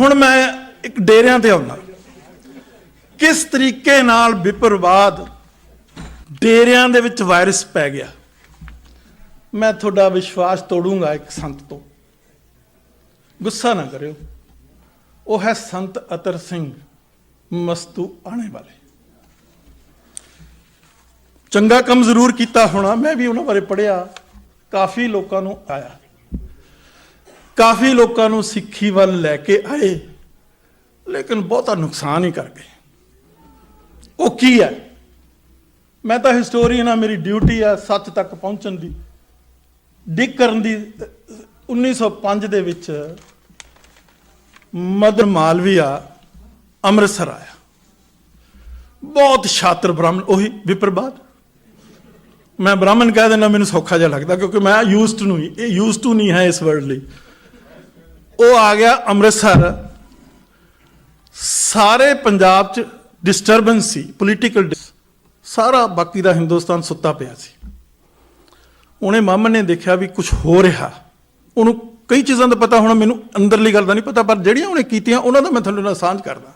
ਹੁਣ ਮੈਂ ਇੱਕ ਡੇਰਿਆਂ ਤੇ ਆਉਣਾ ਕਿਸ ਤਰੀਕੇ ਨਾਲ ਵਿਪਰਵਾਦ ਡੇਰਿਆਂ ਦੇ ਵਿੱਚ ਵਾਇਰਸ ਪੈ ਗਿਆ? ਮੈਂ ਤੁਹਾਡਾ ਵਿਸ਼ਵਾਸ ਤੋੜੂੰਗਾ ਇੱਕ ਸੰਤ ਤੋਂ। ਗੁੱਸਾ ਨਾ ਕਰਿਓ। ਉਹ ਹੈ ਸੰਤ ਅਤਰ ਸਿੰਘ ਮਸਤੂ ਆਣੇ ਵਾਲੇ। ਚੰਗਾ ਕੰਮ ਜ਼ਰੂਰ ਕੀਤਾ ਹੋਣਾ, ਮੈਂ ਵੀ ਉਹਨਾਂ ਬਾਰੇ ਪੜਿਆ ਕਾਫੀ ਲੋਕਾਂ ਨੂੰ ਆਇਆ। ਕਾਫੀ ਲੋਕਾਂ ਨੂੰ ਸਿੱਖੀ ਵੱਲ ਲੈ ਕੇ ਆਏ, ਲੇਕਿਨ ਬਹੁਤਾ ਨੁਕਸਾਨ ਹੀ ਕਰ ਗਏ। ਉਹ ਕੀ ਹੈ? ਮੈਂ ਤਾਂ ਹਿਸਟੋਰੀਅਨ ਆ ਮੇਰੀ ਡਿਊਟੀ ਆ ਸੱਚ ਤੱਕ ਪਹੁੰਚਣ ਦੀ। ਡਿੱਗ ਕਰਨ ਦੀ 1905 ਦੇ ਵਿੱਚ ਮਦਰ ਮਾਲਵੀਆ ਅੰਮ੍ਰਿਤਸਰ ਆਇਆ। ਬਹੁਤ ਛਾਤਰ ਬ੍ਰਾਹਮਣ, ਉਹੀ ਵਿਪਰਬਾਦ ਮੈਂ ਬ੍ਰਾਹਮਣ ਕਹਿ ਦਿੰਦਾ, ਮੈਨੂੰ ਸੌਖਾ ਜਿਹਾ ਲੱਗਦਾ, ਕਿਉਂਕਿ ਮੈਂ ਯੂਜ਼ਡ ਨੂੰ ਨਹੀਂ ਇਹ ਯੂਜ਼ਡ ਟੂ ਨਹੀਂ ਹੈ ਇਸ ਵਰਡ ਲਈ। ਉਹ ਆ ਗਿਆ ਅੰਮ੍ਰਿਤਸਰ। ਸਾਰੇ ਪੰਜਾਬ ਚ ਡਿਸਟਰਬੈਂਸ ਸੀ ਪੋਲੀਟੀਕਲ ਸਾਰਾ ਬਾਕੀ ਦਾ ਹਿੰਦੁਸਤਾਨ ਸੁੱਤਾ ਪਿਆ ਸੀ। ਉਹਨੇ ਮਾਮਨ ਨੇ ਦੇਖਿਆ ਵੀ ਕੁਝ ਹੋ ਰਿਹਾ। ਉਹਨੂੰ ਕਈ ਚੀਜ਼ਾਂ ਦਾ ਪਤਾ ਹੁਣ, ਮੈਨੂੰ ਅੰਦਰਲੀ ਗੱਲ ਦਾ ਨਹੀਂ ਪਤਾ, ਪਰ ਜਿਹੜੀਆਂ ਉਹਨੇ ਕੀਤੀਆਂ, ਉਹਨਾਂ ਦਾ ਮੈਂ ਤੁਹਾਨੂੰ ਨਾਲ ਸਾਂਝ ਕਰਦਾ।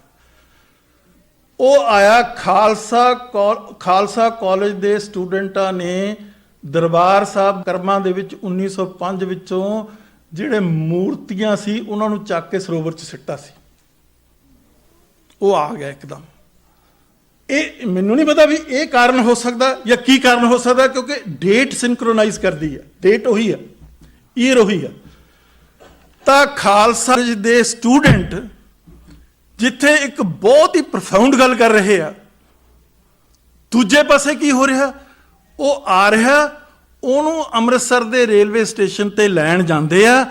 ਉਹ ਆਇਆ ਖਾਲਸਾ ਕੌ- ਖਾਲਸਾ ਕਾਲਜ ਦੇ ਸਟੂਡੈਂਟਾਂ ਨੇ, ਦਰਬਾਰ ਸਾਹਿਬ ਕਰਮਾਂ ਦੇ ਵਿੱਚ 1905 ਵਿੱਚੋਂ ਜਿਹੜੇ ਮੂਰਤੀਆਂ ਸੀ, ਉਹਨਾਂ ਨੂੰ ਚੱਕ ਕੇ ਸਰੋਵਰ 'ਚ ਸਿੱਟਾ ਸੀ। ਉਹ ਆ ਗਿਆ ਇੱਕਦਮ। ਇਹ ਮੈਨੂੰ ਨਹੀਂ ਪਤਾ ਵੀ ਇਹ ਕਾਰਨ ਹੋ ਸਕਦਾ ਜਾਂ ਕੀ ਕਾਰਨ ਹੋ ਸਕਦਾ, ਕਿਉਂਕਿ ਡੇਟ ਸਿੰਕਰੋਨਾਈਜ਼ ਕਰਦੀ ਹੈ। ਡੇਟ ਉਹੀ ਹੈ। ਈਅਰ ਉਹੀ ਹੈ। ਤਾਂ ਖਾਲਸਾ ਕਾਲਜ ਦੇ ਸਟੂਡੈਂਟ ਜਿੱਥੇ ਇੱਕ ਬਹੁਤ ਹੀ ਪ੍ਰੋਫਾਉਂਡ ਗੱਲ ਕਰ ਰਹੇ ਆ, ਦੂਜੇ ਪਾਸੇ ਕੀ ਹੋ ਰਿਹਾ? ਉਹ ਆ ਰਿਹਾ ਉਹਨੂੰ ਅੰਮ੍ਰਿਤਸਰ ਦੇ ਰੇਲਵੇ ਸਟੇਸ਼ਨ ਤੇ ਲੈਣ ਜਾਂਦੇ ਆ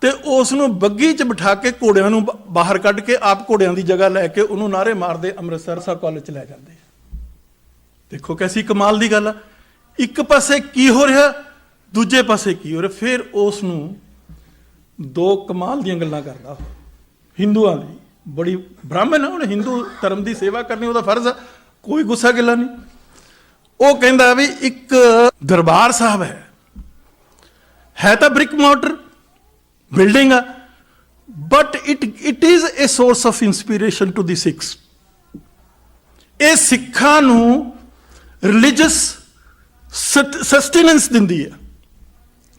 ਤੇ ਉਸ ਨੂੰ ਬੱਗੀ 'ਚ ਬਿਠਾ ਕੇ ਘੋੜਿਆਂ ਨੂੰ ਬਾਹਰ ਕੱਢ ਕੇ ਆਪ ਘੋੜਿਆਂ ਦੀ ਜਗ੍ਹਾ ਲੈ ਕੇ ਉਹਨੂੰ ਨਾਰੇ ਮਾਰਦੇ ਅੰਮ੍ਰਿਤਸਰ ਸਾ ਕਾਲਜ 'ਚ ਲੈ ਜਾਂਦੇ ਆ। ਦੇਖੋ ਕੈਸੀ ਕਮਾਲ ਦੀ ਗੱਲ ਆ। ਇੱਕ ਪਾਸੇ ਕੀ ਹੋ ਰਿਹਾ, ਦੂਜੇ ਪਾਸੇ ਕੀ ਹੋ ਰਿਹਾ, ਫਿਰ ਉਸ ਨੂੰ ਦੋ ਕਮਾਲ ਦੀਆਂ ਗੱਲਾਂ ਕਰਦਾ ਉਹ। ਹਿੰਦੂਆਂ ਦੀ। ਬੜੀ ਬ੍ਰਾਹਮਣ ਹੁਣ ਹਿੰਦੂ ਧਰਮ ਦੀ ਸੇਵਾ ਕਰਨੀ ਉਹਦਾ ਫਰਜ਼ ਆ। ਕੋਈ ਗੁੱਸਾ ਗਿਲਾ ਨਹੀਂ। ਉਹ ਕਹਿੰਦਾ ਵੀ ਇੱਕ ਦਰਬਾਰ ਸਾਹਿਬ ਹੈ। ਹੈ ਤਾਂ ਬ੍ਰਿਕ ਮੋਟਰ ਬਿਲਡਿੰਗ ਆ but it it is a source of inspiration to the Sikhs ਇਹ ਸਿੱਖਾਂ ਨੂੰ ਰਿਲੀਜੀਅਸ ਸਸਟੇਨੈਂਸ ਦਿੰਦੀ ਹੈ।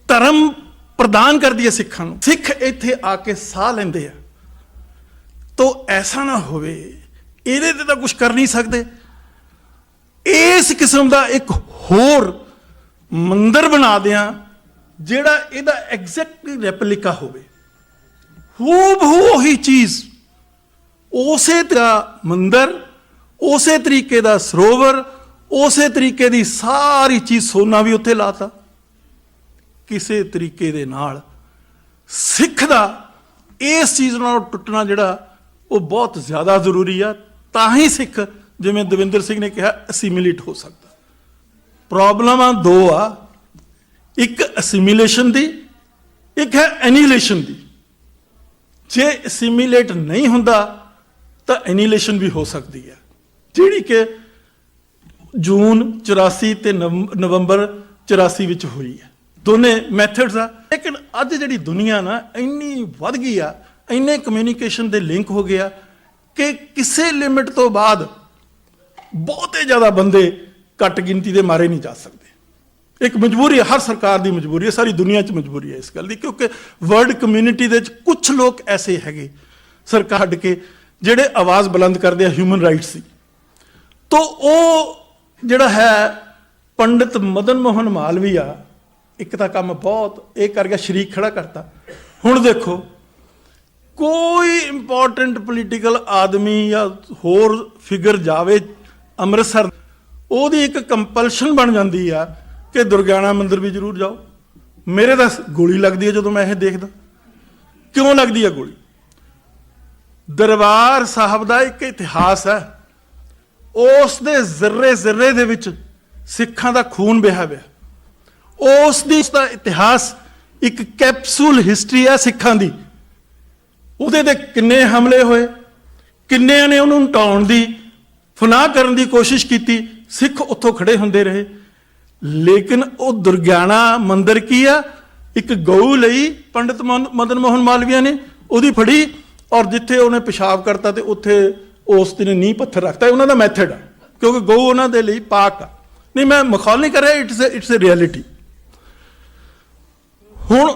ਧਰਮ ਪ੍ਰਦਾਨ ਕਰਦੀ ਹੈ ਸਿੱਖਾਂ ਨੂੰ। ਸਿੱਖ ਇੱਥੇ ਆ ਕੇ ਸਾਹ ਲੈਂਦੇ ਆ। ਤੋ ਐਸਾ ਨਾ ਹੋਵੇ, ਇਹਦੇ ਤੇ ਤਾਂ ਕੁਝ ਕਰ ਨਹੀਂ ਸਕਦੇ। ਇਸ ਕਿਸਮ ਦਾ ਇੱਕ ਹੋਰ ਮੰਦਰ ਬਣਾ ਦਿਆਂ, ਜਿਹੜਾ ਇਹਦਾ ਐਗਜ਼ੈਕਟਲੀ ਰੈਪਲਿਕਾ ਹੋਵੇ। ਹੂਬਹੂ ਉਹੀ ਚੀਜ਼, ਉਸੇ ਤਰ੍ਹਾਂ ਮੰਦਰ, ਉਸੇ ਤਰੀਕੇ ਦਾ ਸਰੋਵਰ, ਉਸੇ ਤਰੀਕੇ ਦੀ ਸਾਰੀ ਚੀਜ਼ ਸੋਨਾ ਵੀ ਉੱਥੇ ਲਾਤਾ। ਕਿਸੇ ਤਰੀਕੇ ਦੇ ਨਾਲ ਸਿੱਖ ਦਾ ਇਸ ਚੀਜ਼ ਨਾਲ ਟੁੱਟਣਾ ਜਿਹੜਾ ਉਹ ਬਹੁਤ ਜ਼ਿਆਦਾ ਜ਼ਰੂਰੀ ਆ, ਤਾਂ ਹੀ ਸਿੱਖ ਜਿਵੇਂ ਦਵਿੰਦਰ ਸਿੰਘ ਨੇ ਕਿਹਾ ਅਸੀਮੀਲੇਟ ਹੋ ਸਕਦਾ। ਪ੍ਰੋਬਲਮਾਂ ਦੋ ਆ। ਇੱਕ ਅਸੀਮੀਲੇਸ਼ਨ ਦੀ, ਇੱਕ ਹੈ ਐਨੀਲੇਸ਼ਨ ਦੀ। ਜੇ ਅਸੀਮੀਲੇਟ ਨਹੀਂ ਹੁੰਦਾ, ਤਾਂ ਐਨੀਲੇਸ਼ਨ ਵੀ ਹੋ ਸਕਦੀ ਹੈ। ਜਿਹੜੀ ਕਿ ਜੂਨ 84 ਤੇ ਨਵੰ- ਨਵੰਬਰ 84 ਵਿੱਚ ਹੋਈ ਹੈ। ਦੋਨੇ ਮੈਥਡਸ ਆ। ਲੇਕਿਨ ਅੱਜ ਜਿਹੜੀ ਦੁਨੀਆ ਨਾ, ਇੰਨੀ ਵੱਧ ਗਈ ਆ, ਇੰਨੇ ਕਮਿਊਨੀਕੇਸ਼ਨ ਦੇ ਲਿੰਕ ਹੋ ਗਿਆ ਕਿ ਕਿਸੇ ਲਿਮਿਟ ਤੋਂ ਬਾਅਦ ਬਹੁਤੇ ਜ਼ਿਆਦਾ ਬੰਦੇ ਘੱਟ ਗਿਣਤੀ ਦੇ ਮਾਰੇ ਨਹੀਂ ਜਾ ਸਕਦੇ। ਇੱਕ ਮਜਬੂਰੀ ਹੈ, ਹਰ ਸਰਕਾਰ ਦੀ ਮਜਬੂਰੀ ਹੈ, ਸਾਰੀ ਦੁਨੀਆ 'ਚ ਮਜਬੂਰੀ ਹੈ ਇਸ ਗੱਲ ਦੀ, ਕਿਉਂਕਿ ਵਰਲਡ ਕਮਿਊਨਿਟੀ ਦੇ ਵਿੱਚ ਕੁਝ ਲੋਕ ਐਸੇ ਹੈਗੇ, ਸਰਕਾਰ ਹੱਡ ਕੇ, ਜਿਹੜੇ ਆਵਾਜ਼ ਬੁਲੰਦ ਕਰਦੇ ਆ ਹਿਊਮਨ ਰਾਈਟਸ ਦੀ। ਤੋ ਉਹ ਜਿਹੜਾ ਹੈ ਪੰਡਿਤ ਮਦਨ ਮੋਹਨ ਮਾਲਵੀਆ ਇੱਕ ਤਾਂ ਕੰਮ ਬਹੁਤ, ਇਹ ਕਰ ਗਿਆ, ਸ਼ਰੀਕ ਖੜਾ ਕਰਤਾ। ਹੁਣ ਦੇਖੋ, ਕੋਈ ਇੰਪੋਰਟੈਂਟ ਪੋਲੀਟੀਕਲ ਆਦਮੀ ਜਾਂ ਹੋਰ ਫਿਗਰ ਜਾਵੇ ਅੰਮ੍ਰਿਤਸਰ। ਉਹਦੀ ਇੱਕ ਕੰਪਲਸ਼ਨ ਬਣ ਜਾਂਦੀ ਆ ਕਿ ਦੁਰਗਿਆਣਾ ਮੰਦਿਰ ਵੀ ਜ਼ਰੂਰ ਜਾਓ। ਮੇਰੇ ਤਾਂ ਗੋਲੀ ਲੱਗਦੀ ਹੈ ਜਦੋਂ ਮੈਂ ਇਹ ਦੇਖਦਾ। ਕਿਉਂ ਲੱਗਦੀ ਹੈ ਗੋਲੀ? ਦਰਬਾਰ ਸਾਹਿਬ ਦਾ ਇੱਕ ਇਤਿਹਾਸ ਹੈ। ਉਸ ਦੇ ਜ਼ਰਰੇ ਜ਼ਰਰੇ ਦੇ ਵਿੱਚ ਸਿੱਖਾਂ ਦਾ ਖੂਨ ਵਹਿਆ ਹੋਇਆ। ਉਸ ਦੀ ਦਾ ਇਤਿਹਾਸ ਇੱਕ ਕੈਪਸੂਲ ਹਿਸਟਰੀ ਹੈ ਸਿੱਖਾਂ ਦੀ। ਉਹਦੇ ਤੇ ਕਿੰਨੇ ਹਮਲੇ ਹੋਏ, ਕਿੰਨਿਆਂ ਨੇ ਉਹਨੂੰ ਟਾਉਣ ਦੀ ਫਨਾਹ ਕਰਨ ਦੀ ਕੋਸ਼ਿਸ਼ ਕੀਤੀ, ਸਿੱਖ ਉੱਥੋਂ ਖੜੇ ਹੁੰਦੇ ਰਹੇ। ਲੇਕਿਨ ਉਹ ਦੁਰਗਿਆਣਾ ਮੰਦਿਰ ਕੀ ਆ? ਇੱਕ ਗਊ ਲਈ ਪੰਡਿਤ ਮੋਹਨ- ਮਦਨ ਮੋਹਨ ਮਾਲਵੀਆ ਨੇ ਉਹਦੀ ਫੜੀ ਔਰ ਜਿੱਥੇ ਉਹਨੇ ਪਿਸ਼ਾਬ ਕਰਤਾ ਤੇ ਉੱਥੇ ਉਸ ਦਿਨ ਨੀਂਹ ਪੱਥਰ ਰੱਖਤਾ। ਉਹਨਾਂ ਦਾ ਮੈਥਡ ਆ, ਕਿਉਂਕਿ ਗਊ ਉਹਨਾਂ ਦੇ ਲਈ ਪਾਕ ਆ। ਨਹੀਂ, ਮੈਂ ਮਖੌਲ ਨਹੀਂ ਕਰ ਰਿਹਾ ਇਟਸ ਇਟਸ ਅ ਰਿਐਲਿਟੀ ਹੁਣ,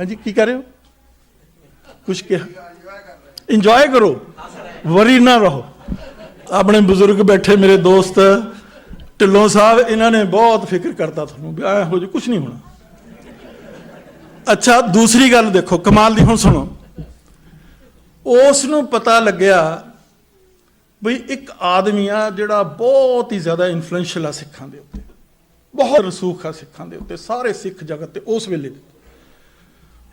ਹਾਂਜੀ, ਕੀ ਕਰ ਰਹੇ ਹੋ? ਕੁਝ ਕਿਹਾ? ਇੰਜੋਏ ਕਰੋ ਵਰੀ ਨਾ ਰਹੋ। ਆਪਣੇ ਬਜ਼ੁਰਗ ਬੈਠੇ ਮੇਰੇ ਦੋਸਤ ਢਿੱਲੋਂ ਸਾਹਿਬ, ਇਹਨਾਂ ਨੇ ਬਹੁਤ ਫਿਕਰ ਕਰਤਾ ਤੁਹਾਨੂੰ ਵੀ ਐ ਹੋ ਜੇ ਕੁਝ ਨਹੀਂ ਹੋਣਾ। ਅੱਛਾ, ਦੂਸਰੀ ਗੱਲ ਦੇਖੋ, ਕਮਾਲ ਦੀ ਹੁਣ ਸੁਣੋ। ਉਸ ਨੂੰ ਪਤਾ ਲੱਗਿਆ ਵੀ ਇੱਕ ਆਦਮੀ ਆ ਜਿਹੜਾ ਬਹੁਤ ਹੀ ਜ਼ਿਆਦਾ ਇਨਫਲੂਐਂਸ਼ੀਅਲ ਆ ਸਿੱਖਾਂ ਦੇ ਉੱਤੇ। ਬਹੁਤ ਰਸੂਖ ਆ ਸਿੱਖਾਂ ਦੇ ਉੱਤੇ, ਸਾਰੇ ਸਿੱਖ ਜਗਤ ਤੇ ਉਸ ਵੇਲੇ।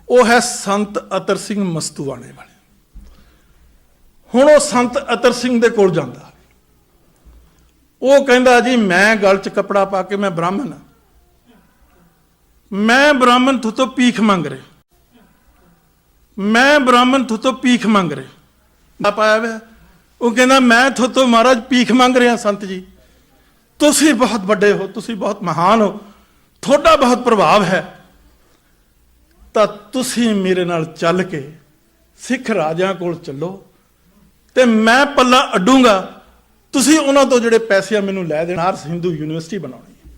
ਉਹ ਹੈ ਸੰਤ ਅਤਰ ਸਿੰਘ ਮਸਤੂਆਣੇ ਵਾਲੇ। ਹੁਣ ਉਹ ਸੰਤ ਅਤਰ ਸਿੰਘ ਦੇ ਕੋਲ ਜਾਂਦਾ। ਉਹ ਕਹਿੰਦਾ ਜੀ, ਮੈਂ ਗਲ 'ਚ ਕਪੜਾ ਪਾ ਕੇ ਮੈਂ ਬ੍ਰਾਹਮਣ ਹਾਂ ਮੈਂ ਬ੍ਰਾਹਮਣ ਤੋਂ ਪੀਖ ਮੰਗ ਰਿਹਾ। ਮੈਂ ਬ੍ਰਾਹਮਣ ਤੋਂ ਪੀਖ ਮੰਗ ਰਿਹਾ। ਪਾਇਆ ਵੇ। ਉਹ ਕਹਿੰਦਾ, ਮੈਂ ਤੋਂ ਤੋਂ ਮਹਾਰਾਜ ਪੀਖ ਮੰਗ ਰਿਹਾ ਸੰਤ ਜੀ। ਤੁਸੀਂ ਬਹੁਤ ਵੱਡੇ ਹੋ, ਤੁਸੀਂ ਬਹੁਤ ਮਹਾਨ ਹੋ। ਤੁਹਾਡਾ ਬਹੁਤ ਪ੍ਰਭਾਵ ਹੈ। ਤਾਂ ਤੁਸੀਂ ਮੇਰੇ ਨਾਲ ਚੱਲ ਕੇ ਸਿੱਖ ਰਾਜਿਆਂ ਕੋਲ ਚੱਲੋ। ਤੇ ਮੈਂ ਪੱਲਾ ਅੱਡੂੰਗਾ। ਤੁਸੀਂ ਉਹਨਾਂ ਤੋਂ ਜਿਹੜੇ ਪੈਸੇ ਆ ਮੈਨੂੰ ਲੈ ਦੇਣਾ। ਨਾਰਸ ਹਿੰਦੂ ਯੂਨੀਵਰਸਿਟੀ ਬਣਾਉਣੀ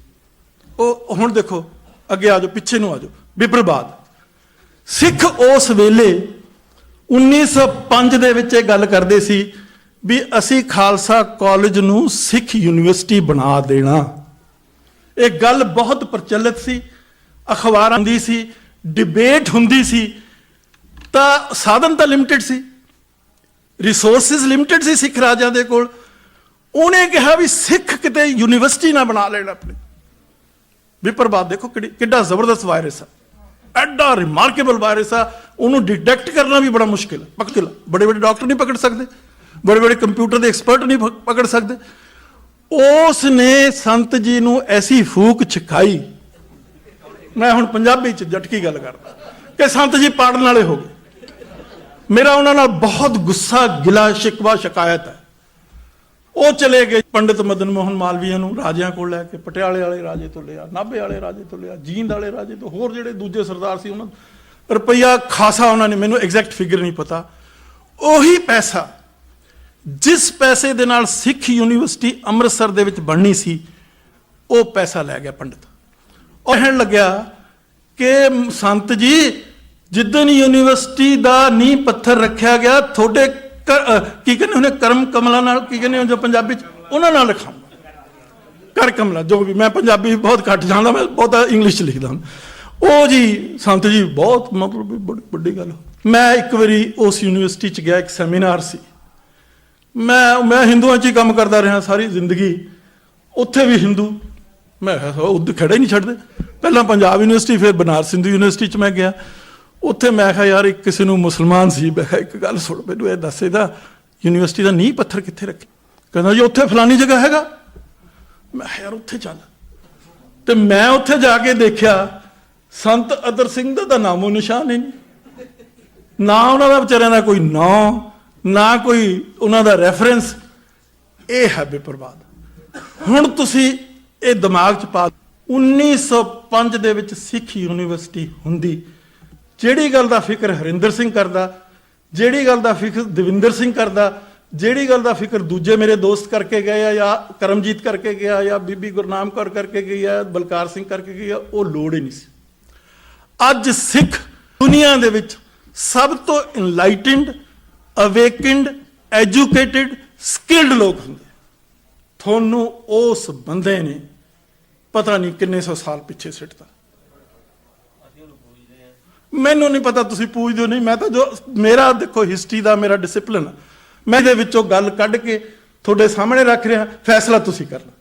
ਉਹ ਹੁਣ ਦੇਖੋ, ਅੱਗੇ ਆ ਜਾਓ, ਪਿੱਛੇ ਨੂੰ ਆ ਜਾਓ। ਵਿਪਰਵਾਦ। ਸਿੱਖ ਉਸ ਵੇਲੇ 1905 ਦੇ ਵਿੱਚ ਇਹ ਗੱਲ ਕਰਦੇ ਸੀ ਵੀ ਅਸੀਂ ਖਾਲਸਾ ਕਾਲਜ ਨੂੰ ਸਿੱਖ ਯੂਨੀਵਰਸਿਟੀ ਬਣਾ ਦੇਣਾ। ਇਹ ਗੱਲ ਬਹੁਤ ਪ੍ਰਚਲਿਤ ਸੀ, ਅਖਬਾਰਾਂ ਦੀ ਸੀ ਡਿਬੇਟ ਹੁੰਦੀ ਸੀ, ਤਾਂ ਸਾਧਨ ਤਾਂ ਲਿਮਟਿਡ ਸੀ। ਰਿਸੋਰਸਸ ਲਿਮਟਿਡ ਸੀ ਸਿੱਖ ਰਾਜਾਂ ਦੇ ਕੋਲ। ਉਹਨੇ ਕਿਹਾ ਵੀ ਸਿੱਖ ਕਿਤੇ ਯੂਨੀਵਰਸਿਟੀ ਨਾ ਬਣਾ ਲੈਣ ਆਪਣੀ। ਪ੍ਰਭਾਵ ਦੇਖੋ ਕਿੱਡਾ ਜ਼ਬਰਦਸਤ ਵਾਇਰਸ ਆ। ਐਡਾ ਰਿਮਾਰਕੇਬਲ ਵਾਇਰਸ ਆ। ਉਹਨੂੰ ਡਿਟੈਕਟ ਕਰਨਾ ਵੀ ਬੜਾ ਮੁਸ਼ਕਿਲ ਹੈ ਮੁਸ਼ਕਿਲ ਬੜੇ ਬੜੇ ਡਾਕਟਰ ਨਹੀਂ ਪਕੜ ਸਕਦੇ। ਬੜੇ ਬੜੇ ਕੰਪਿਊਟਰ ਦੇ ਐਕਸਪਰਟ ਨਹੀਂ ਪ- ਪਕੜ ਸਕਦੇ। ਉਸ ਨੇ ਸੰਤ ਜੀ ਨੂੰ ਐਸੀ ਫੂਕ ਛਕਾਈ। ਮੈਂ ਹੁਣ ਪੰਜਾਬੀ ਚ ਜਟਕੀ ਗੱਲ ਕਰਦਾ। ਕਿ ਸੰਤ ਜੀ ਪਾੜਨ ਵਾਲੇ ਹੋ ਗਏ। ਮੇਰਾ ਉਹਨਾਂ ਨਾਲ ਬਹੁਤ ਗੁੱਸਾ, ਗਿਲਾ, ਸ਼ਿਕਵਾ, ਸ਼ਿਕਾਇਤ ਹੈ। ਉਹ ਚਲੇ ਗਏ ਪੰਡਿਤ ਮਦਨ ਮੋਹਨ ਮਾਲਵੀਆ ਨੂੰ ਰਾਜਿਆਂ ਕੋਲ ਲੈ ਕੇ, ਪਟਿਆਲੇ ਵਾਲੇ ਰਾਜੇ ਤੋਂ ਲਿਆ, ਨਾਭੇ ਵਾਲੇ ਰਾਜੇ ਤੋਂ ਲਿਆ, ਜੀਂਦ ਵਾਲੇ ਰਾਜੇ ਤੋਂ, ਹੋਰ ਜਿਹੜੇ ਦੂਜੇ ਸਰਦਾਰ ਸੀ ਉਹਨਾਂ ਰੁਪਈਆ ਖਾਸਾ ਉਹਨਾਂ ਨੇ, ਮੈਨੂੰ ਐਗਜ਼ੈਕਟ ਫਿਗਰ ਨਹੀਂ ਪਤਾ। ਉਹੀ ਪੈਸਾ ਜਿਸ ਪੈਸੇ ਦੇ ਨਾਲ ਸਿੱਖ ਯੂਨੀਵਰਸਿਟੀ ਅੰਮ੍ਰਿਤਸਰ ਦੇ ਵਿੱਚ ਬਣਨੀ ਸੀ, ਉਹ ਪੈਸਾ ਲੈ ਗਿਆ ਪੰਡਿਤ। ਉਹ ਕਹਿਣ ਲੱਗਿਆ ਕਿ ਸੰਤ ਜੀ ਜਿੱਦਨ ਯੂਨੀਵਰਸਿਟੀ ਦਾ ਨੀਂਹ ਪੱਥਰ ਰੱਖਿਆ ਗਿਆ, ਤੁਹਾਡੇ ਕਰ- ਕੀ ਕਹਿੰਦੇ ਉਹਨੇ ਕਰਮ ਕਮਲਾ ਨਾਲ, ਕੀ ਕਹਿੰਦੇ ਜੋ ਪੰਜਾਬੀ ਚ, ਉਹਨਾਂ ਨਾਲ ਲਿਖਾਉਂਗਾ ਕਰ ਕਮਲਾ, ਜੋ ਵੀ, ਮੈਂ ਪੰਜਾਬੀ ਬਹੁਤ ਘੱਟ ਜਾਣਦਾ, ਮੈਂ ਬਹੁਤਾ ਇੰਗਲਿਸ਼ ਚ ਲਿਖਦਾ ਉਹ ਜੀ, ਸੰਤ ਜੀ, ਬਹੁਤ ਮਤਲਬ ਬੜੀ ਵੱਡੀ ਗੱਲ। ਮੈਂ ਇੱਕ ਵਾਰੀ ਉਸ ਯੂਨੀਵਰਸਿਟੀ ਚ ਗਿਆ, ਇੱਕ ਸੈਮੀਨਾਰ ਸੀ। ਮੈਂ ਮੈਂ ਹਿੰਦੂਆਂ 'ਚ ਹੀ ਕੰਮ ਕਰਦਾ ਰਿਹਾ ਸਾਰੀ ਜ਼ਿੰਦਗੀ। ਉੱਥੇ ਵੀ ਹਿੰਦੂ। ਮੈਂ ਕਿਹਾ ਉਹ ਖੜਾ ਹੀ ਨਹੀਂ ਛੱਡਦੇ? ਪਹਿਲਾਂ ਪੰਜਾਬ ਯੂਨੀਵਰਸਿਟੀ, ਫਿਰ ਬਨਾਰਸ ਹਿੰਦੂ ਯੂਨੀਵਰਸਿਟੀ 'ਚ ਮੈਂ ਗਿਆ। ਉੱਥੇ ਮੈਂ ਕਿਹਾ, ਯਾਰ, ਇੱਕ ਕਿਸੇ ਨੂੰ ਮੁਸਲਮਾਨ ਸੀ। ਮੈਂ ਕਿਹਾ, ਇੱਕ ਗੱਲ ਸੁਣ, ਮੈਨੂੰ ਇਹ ਦੱਸ ਇਹਦਾ ਯੂਨੀਵਰਸਿਟੀ ਦਾ ਨੀਂਹ ਪੱਥਰ ਕਿੱਥੇ ਰੱਖੇ ਕਹਿੰਦਾ, ਜੀ, ਉੱਥੇ ਫਲਾਨੀ ਜਗ੍ਹਾ ਹੈਗਾ। ਮੈਂ ਯਾਰ, ਉੱਥੇ ਚੱਲ। ਤੇ ਮੈਂ ਉੱਥੇ ਜਾ ਕੇ ਦੇਖਿਆ, ਸੰਤ ਅਦਰ ਸਿੰਘ ਦਾ ਤਾਂ ਨਾਮੋ ਨਿਸ਼ਾਨ ਹੀ ਨਹੀਂ। ਨਾ ਉਹਨਾਂ ਦਾ ਵਿਚਾਰਿਆਂ ਦਾ ਕੋਈ ਨਾਂ, ਨਾ ਕੋਈ ਉਹਨਾਂ ਦਾ ਰੈਫਰੈਂਸ ਇਹ ਹੈ ਬੇਪਰਵਾਦ ਹੁਣ ਤੁਸੀਂ ਇਹ ਦਿਮਾਗ 'ਚ ਪਾ 1905 ਦੇ ਵਿੱਚ ਸਿੱਖ ਯੂਨੀਵਰਸਿਟੀ ਹੁੰਦੀ। ਜਿਹੜੀ ਗੱਲ ਦਾ ਫਿਕਰ ਹਰਿੰਦਰ ਸਿੰਘ ਕਰਦਾ, ਜਿਹੜੀ ਗੱਲ ਦਾ ਫਿਕਰ ਦਵਿੰਦਰ ਸਿੰਘ ਕਰਦਾ, ਜਿਹੜੀ ਗੱਲ ਦਾ ਫਿਕਰ ਦੂਜੇ ਮੇਰੇ ਦੋਸਤ ਕਰਕੇ ਗਏ ਆ ਜਾਂ ਕਰਮਜੀਤ ਕਰਕੇ ਗਿਆ ਜਾਂ ਬੀਬੀ ਗੁਰਨਾਮ ਕੌਰ ਕਰਕੇ ਗਈ ਆ, ਬਲਕਾਰ ਸਿੰਘ ਕਰਕੇ ਗਈ ਆ, ਉਹ ਲੋੜ ਹੀ ਨਹੀਂ ਸੀ। ਅੱਜ ਸਿੱਖ ਦੁਨੀਆ ਦੇ ਵਿੱਚ ਸਭ ਤੋਂ ਇਨਲਾਈਟਨਡ ਅਵੇਕਨਡ ਐਜੂਕੇਟਿਡ ਸਕਿਲਡ ਲੋਕ ਹੁੰਦੇ ਤੁਹਾਨੂੰ ਉਸ ਬੰਦੇ ਨੇ ਪਤਾ ਨਹੀਂ ਕਿੰਨੇ ਸੌ ਸਾਲ ਪਿੱਛੇ ਸਿੱਟਦਾ ਮੈਨੂੰ ਨਹੀਂ ਪਤਾ, ਤੁਸੀਂ ਪੂਜਦੇ ਹੋ ਨਹੀਂ। ਮੈਂ ਤਾਂ ਜੋ ਮੇਰਾ ਦੇਖੋ ਹਿਸਟਰੀ ਦਾ ਮੇਰਾ ਡਿਸਪਲਿਨ ਮੈਂ ਇਹਦੇ ਵਿੱਚੋਂ ਗੱਲ ਕੱਢ ਕੇ ਤੁਹਾਡੇ ਸਾਹਮਣੇ ਰੱਖ ਰਿਹਾ, ਫੈਸਲਾ ਤੁਸੀਂ ਕਰਨਾ।